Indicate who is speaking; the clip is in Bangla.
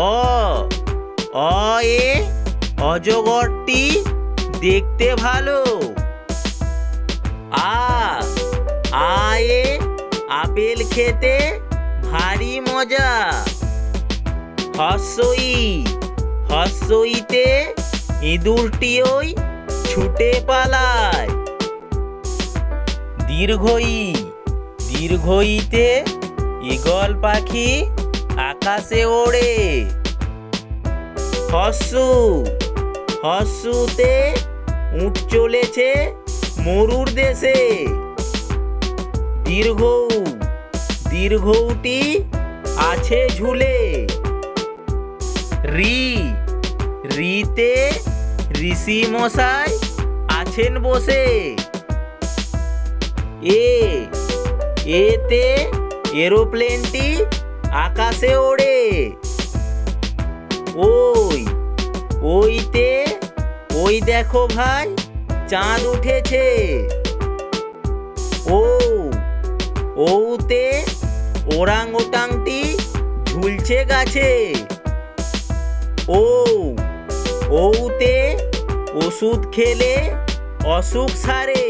Speaker 1: অ অ, এ, অজগরটি দেখতে ভালো। আ আয়ে আপেল খেতে ভারী মজা। হসই হসইতে ইঁদুরটি ওই ছুটে পালায়। দীর্ঘই, দীর্ঘইতে ইগল পাখি আকাশে ওড়ে। হস্যু হস্যুতে উঠ চলেছে মরুর দেশে। দীর্ঘ, দীর্ঘটি আছে ঝুলে। রি, রিতে ঋষি মশাই আছেন বসে। এ, এতে এরোপ্লেনটি আকাশে ওড়ে ওই, ওইতে, ওই দেখো ভাই, চাঁদ উঠেছে। ও, ওতে ওরাং ওটাংটি ঝুলছে গাছে। ও, ওতে ওষুধ খেলে অসুখ সারে।